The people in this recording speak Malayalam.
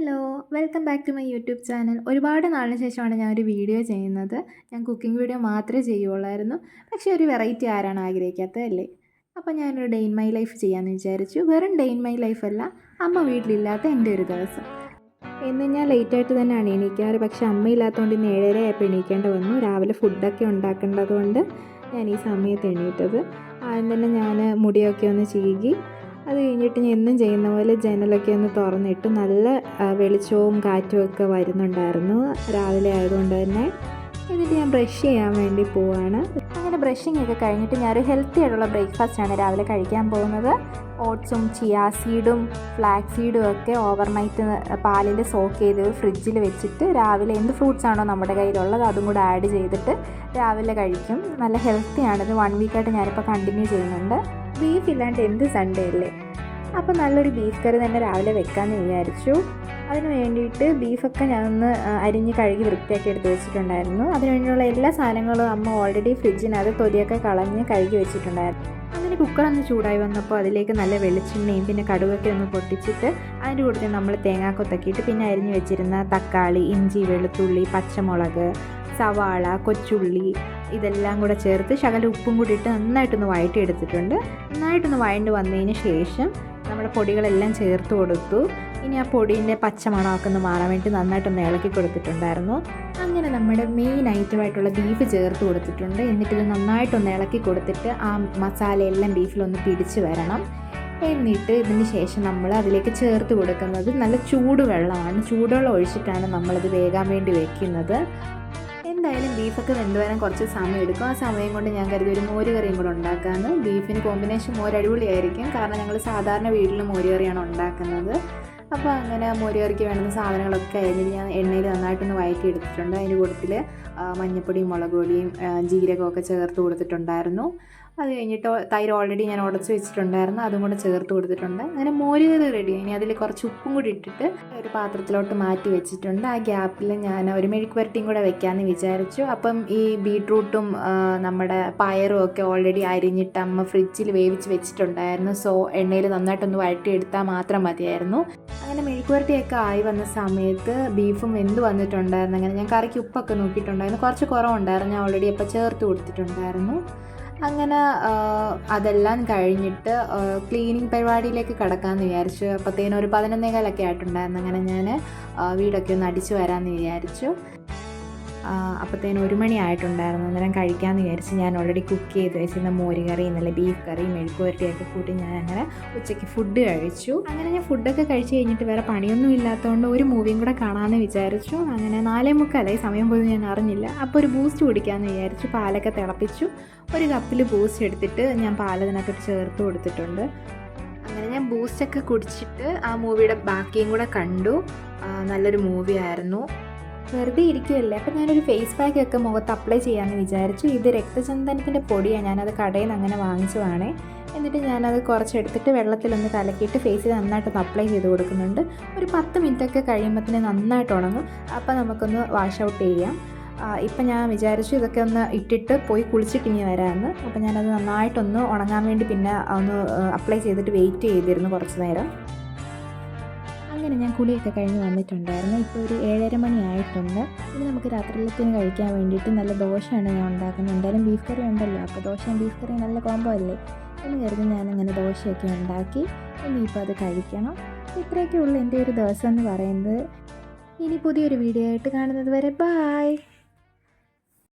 Hello welcome back to my YouTube channel. ഒരുപാട് നാളിന് ശേഷമാണ് ഞാൻ ഒരു വീഡിയോ ചെയ്യുന്നത്. ഞാൻ കുക്കിംഗ് വീഡിയോ മാത്രമേ ചെയ്യുള്ളായിരുന്നു പക്ഷേ ഒരു വെറൈറ്റി ആരാണ് ആഗ്രഹിക്കാത്തത് അല്ലേ അപ്പോൾ ഞാനൊരു ഡേ ഇൻ മൈ ലൈഫ് ചെയ്യാമെന്ന് വിചാരിച്ചു. വെറും ഡേ ഇൻ മൈ ലൈഫ് അല്ല അമ്മ വീട്ടിലില്ലാത്ത എന്റെ ഒരു ദിവസം. എന്ന് ഞാൻ ലേറ്റായിട്ട് തന്നെയാണ് എണീക്കാറ്. പക്ഷേ അമ്മ ഇല്ലാത്തതുകൊണ്ട് ഇന്ന് ഏഴര ആയപ്പോൾ എണീക്കേണ്ട വന്നു. രാവിലെ ഫുഡൊക്കെ ഉണ്ടാക്കേണ്ടതുകൊണ്ട് ഞാൻ ഈ സമയത്ത് എണീറ്റത്. ആദ്യം തന്നെ ഞാൻ മുടിയൊക്കെ ഒന്ന് ചീകി അത് കഴിഞ്ഞിട്ട് ഞാൻ എന്നും ചെയ്യുന്ന പോലെ ജനലൊക്കെ ഒന്ന് തുറന്നിട്ട് നല്ല വെളിച്ചവും കാറ്റും ഒക്കെ വരുന്നുണ്ടായിരുന്നു രാവിലെ ആയതുകൊണ്ട് തന്നെ. എന്നിട്ട് ഞാൻ ബ്രഷ് ചെയ്യാൻ വേണ്ടി പോവാണ്. അങ്ങനെ ബ്രഷിംഗ് ഒക്കെ കഴിഞ്ഞിട്ട് ഞാൻ ഒരു ഹെൽത്തി ആയിട്ടുള്ള ബ്രേക്ക്ഫാസ്റ്റാണ് രാവിലെ കഴിക്കാൻ പോകുന്നത്. ഓട്സും ചിയാ സീഡും ഫ്ലാക്സ് സീഡും ഒക്കെ ഓവർനൈറ്റ് പാലിൽ സോക്ക് ചെയ്ത് ഫ്രിഡ്ജിൽ വെച്ചിട്ട് രാവിലെ എന്ത് ഫ്രൂട്ട്സ് ആണോ നമ്മുടെ കയ്യിലുള്ളത് അതും കൂടെ ആഡ് ചെയ്തിട്ട് രാവിലെ കഴിക്കും. നല്ല ഹെൽത്തിയാണിത് വൺ വീക്കായിട്ട് ഞാനിപ്പോൾ കണ്ടിന്യൂ ചെയ്യുന്നുണ്ട്. ബീഫ് ഇല്ലാണ്ട് എന്ത് സൺഡേ അല്ലേ? അപ്പോൾ നല്ലൊരു ബീഫ് കറി തന്നെ രാവിലെ വെക്കാമെന്ന് വിചാരിച്ചു. അതിന് വേണ്ടിയിട്ട് ബീഫൊക്കെ ഞാൻ ഒന്ന് അരിഞ്ഞ് കഴുകി വൃത്തിയാക്കി എടുത്ത് വെച്ചിട്ടുണ്ടായിരുന്നു. അതിന് വേണ്ടിയുള്ള എല്ലാ സാധനങ്ങളും അമ്മ ഓൾറെഡി ഫ്രിഡ്ജിനകത്ത് തൊലിയൊക്കെ കളഞ്ഞ് കഴുകി വെച്ചിട്ടുണ്ടായിരുന്നു. അങ്ങനെ കുക്കറൊന്ന് ചൂടായി വന്നപ്പോൾ അതിലേക്ക് നല്ല വെളിച്ചെണ്ണയും പിന്നെ കടുകൊക്കെ ഒന്ന് പൊട്ടിച്ചിട്ട് അതിന്റെ കൂടുതൽ നമ്മൾ തേങ്ങാക്കൊത്തക്കിയിട്ട് പിന്നെ അരിഞ്ഞ് വെച്ചിരുന്ന തക്കാളി ഇഞ്ചി വെളുത്തുള്ളി പച്ചമുളക് സവാള കൊച്ചുള്ളി ഇതെല്ലാം കൂടെ ചേർത്ത് ശകല ഉപ്പും കൂടി ഇട്ട് നന്നായിട്ടൊന്ന് വഴറ്റിയെടുത്തിട്ടുണ്ട്. നന്നായിട്ടൊന്ന് വഴണ്ട് വന്നതിന് ശേഷം നമ്മുടെ പൊടികളെല്ലാം ചേർത്ത് കൊടുത്തു. ഇനി ആ പൊടീന്റെ പച്ചമണമൊക്കെ ഒന്ന് മാറാൻ വേണ്ടി നന്നായിട്ടൊന്ന് ഇളക്കി കൊടുത്തിട്ടുണ്ടായിരുന്നു. അങ്ങനെ നമ്മുടെ മെയിൻ ഐറ്റമായിട്ടുള്ള ബീഫ് ചേർത്ത് കൊടുത്തിട്ടുണ്ട്. എന്നിട്ടിത് നന്നായിട്ടൊന്ന് ഇളക്കി കൊടുത്തിട്ട് ആ മസാലയെല്ലാം ബീഫിലൊന്ന് പിടിച്ച് വരണം. എന്നിട്ട് ഇതിന് ശേഷം നമ്മൾ അതിലേക്ക് ചേർത്ത് കൊടുക്കുന്നത് നല്ല ചൂടുവെള്ളമാണ്. ചൂടുവെള്ളം ഒഴിച്ചിട്ടാണ് നമ്മളിത് വേകാൻ വേണ്ടി വെക്കുന്നത്. എന്തായാലും ബീഫൊക്കെ വെന്തുവരാൻ കുറച്ച് സമയം എടുക്കും. ആ സമയം കൊണ്ട് ഞാൻ കരുതി ഒരു മോര് കറിയും കൂടെ ഉണ്ടാക്കാമെന്ന് ബീഫിന് കോമ്പിനേഷൻ മോര് അടിപൊളിയായിരിക്കും. കാരണം ഞങ്ങൾ സാധാരണ വീട്ടിൽ മോര് കറിയാണ് ഉണ്ടാക്കുന്നത്. അപ്പോൾ അങ്ങനെ മോര് കറിക്ക് വേണ്ടുന്ന സാധനങ്ങളൊക്കെ അതിന് ഞാൻ എണ്ണയിൽ നന്നായിട്ടൊന്ന് വഴറ്റി എടുത്തിട്ടുണ്ട്. അതിന്റെ കൂട്ടത്തിൽ മഞ്ഞപ്പൊടിയും മുളക് പൊടിയും ജീരകമൊക്കെ ചേർത്ത് കൊടുത്തിട്ടുണ്ടായിരുന്നു. അത് കഴിഞ്ഞിട്ട് തൈര് ഓൾറെഡി ഞാൻ ഉടച്ച് വെച്ചിട്ടുണ്ടായിരുന്നു. അതും കൂടെ ചേർത്ത് കൊടുത്തിട്ടുണ്ട്. അങ്ങനെ മോര് റെഡി ഇനി അതിൽ കുറച്ച് ഉപ്പും കൂടി ഇട്ടിട്ട് ഒരു പാത്രത്തിലോട്ട് മാറ്റി വെച്ചിട്ടുണ്ട്. ആ ഗ്യാപ്പിൽ ഞാൻ ഒരു മെഴുക്ക് പുരട്ടിയും കൂടെ വെക്കാമെന്ന് വിചാരിച്ചു. അപ്പം ഈ ബീട്രൂട്ടും നമ്മുടെ പയറും ഒക്കെ ഓൾറെഡി അരിഞ്ഞിട്ട് അമ്മ ഫ്രിഡ്ജിൽ വേവിച്ച് വെച്ചിട്ടുണ്ടായിരുന്നു. സോ എണ്ണയിൽ നന്നായിട്ടൊന്ന് വഴറ്റിയെടുത്താൽ മാത്രം മതിയായിരുന്നു. അങ്ങനെ മെഴുക്ക് പുരട്ടിയൊക്കെ ആയി വന്ന സമയത്ത് ബീഫും വെന്ത് വന്നിട്ടുണ്ടായിരുന്നു. അങ്ങനെ ഞാൻ കറിക്ക് ഉപ്പൊക്കെ നോക്കിയിട്ടുണ്ടായിരുന്നു. കുറച്ച് കുറവുണ്ടായിരുന്നു. ഞാൻ ഓൾറെഡി അപ്പോൾ ചേർത്ത് കൊടുത്തിട്ടുണ്ടായിരുന്നു. അങ്ങനെ അതെല്ലാം കഴിഞ്ഞിട്ട് ക്ലീനിങ് പരിപാടിയിലേക്ക് കിടക്കാമെന്ന് വിചാരിച്ചു. അപ്പോഴത്തേനും ഒരു പതിനൊന്നേകാലൊക്കെ ആയിട്ടുണ്ടായിരുന്നു. അങ്ങനെ ഞാൻ വീടൊക്കെ ഒന്ന് അടിച്ചു വരാമെന്ന് വിചാരിച്ചു. അപ്പോഴത്തേനും ഒരു മണി ആയിട്ടുണ്ടായിരുന്നു അന്നേരം കഴിക്കാമെന്ന് വിചാരിച്ച് ഞാൻ ഓൾറെഡി കുക്ക് ചെയ്ത് വെച്ചിരുന്ന മോര് കറി നല്ല ബീഫ് കറി മെഴുക്കുവരട്ടിയൊക്കെ കൂട്ടി ഞാൻ അങ്ങനെ ഉച്ചയ്ക്ക് ഫുഡ് കഴിച്ചു. അങ്ങനെ ഞാൻ ഫുഡൊക്കെ കഴിച്ച് കഴിഞ്ഞിട്ട് വേറെ പണിയൊന്നും ഇല്ലാത്തതുകൊണ്ട് ഒരു മൂവിയും കൂടെ കാണാമെന്ന് വിചാരിച്ചു. അങ്ങനെ നാലേ മുക്കാലായി. സമയം പോലും ഞാൻ അറിഞ്ഞില്ല. അപ്പോൾ ഒരു ബൂസ്റ്റ് കുടിക്കാമെന്ന് വിചാരിച്ചു. പാലൊക്കെ തിളപ്പിച്ചു. ഒരു കപ്പിൽ ബൂസ്റ്റ് എടുത്തിട്ട് ഞാൻ പാലതിനകത്തോട്ട് ചേർത്ത് കൊടുത്തിട്ടുണ്ട്. അങ്ങനെ ഞാൻ ബൂസ്റ്റൊക്കെ കുടിച്ചിട്ട് ആ മൂവിയുടെ ബാക്കിയും കൂടെ കണ്ടു. നല്ലൊരു മൂവി ആയിരുന്നു. വെറുതെ ഇരിക്കുകയല്ലേ? അപ്പം ഞാനൊരു ഫേസ് പാക്ക് ഒക്കെ മുഖത്ത് അപ്ലൈ ചെയ്യാമെന്ന് വിചാരിച്ചു. ഇത് രക്തചന്ദനത്തിന്റെ പൊടിയാണ് ഞാനത് കടയിൽ നിന്ന് അങ്ങനെ വാങ്ങിച്ചതാണ്. എന്നിട്ട് ഞാനത് കുറച്ചെടുത്തിട്ട് വെള്ളത്തിലൊന്ന് കലക്കിയിട്ട് ഫേസിൽ നന്നായിട്ടൊന്ന് അപ്ലൈ ചെയ്ത് കൊടുക്കുന്നുണ്ട്. ഒരു പത്ത് മിനിറ്റൊക്കെ കഴിയുമ്പോഴത്തേന് നന്നായിട്ട് ഉണങ്ങും. അപ്പോൾ നമുക്കൊന്ന് വാഷ് ഔട്ട് ചെയ്യാം. ഇപ്പം ഞാൻ വിചാരിച്ചു ഇതൊക്കെ ഒന്ന് ഇട്ടിട്ട് പോയി കുളിച്ചിട്ട് ഇനി വരാമെന്ന് അപ്പം ഞാനത് നന്നായിട്ടൊന്ന് ഉണങ്ങാൻ വേണ്ടി പിന്നെ ഒന്ന് അപ്ലൈ ചെയ്തിട്ട് വെയിറ്റ് ചെയ്തിരുന്നു കുറച്ച് നേരം. അങ്ങനെ ഞാൻ കുളിയൊക്കെ കഴിഞ്ഞ് വന്നിട്ടുണ്ടായിരുന്നു. ഇപ്പോൾ ഒരു ഏഴര മണി ആയിട്ടുണ്ട് ഇനി നമുക്ക് രാത്രിയിലത്തിന് കഴിക്കാൻ വേണ്ടിയിട്ട് നല്ല ദോശയാണ് ഞാൻ ഉണ്ടാക്കുന്നത്. എന്തായാലും ബീഫ് കറി ഉണ്ടല്ലോ. അപ്പോൾ ദോശയും ബീഫ് കറി നല്ല കോംബോ അല്ലേ? എന്ന് കരുതി ഞാനങ്ങനെ ദോശയൊക്കെ ഉണ്ടാക്കി. ഇനിയിപ്പോൾ അത് കഴിക്കണം. ഇത്രയൊക്കെ ഉള്ളൂ എന്റെ ഒരു ദിവസം എന്ന് പറയുന്നത്. ഇനി പുതിയൊരു വീഡിയോ ആയിട്ട് കാണുന്നത് വരെ. ബായ്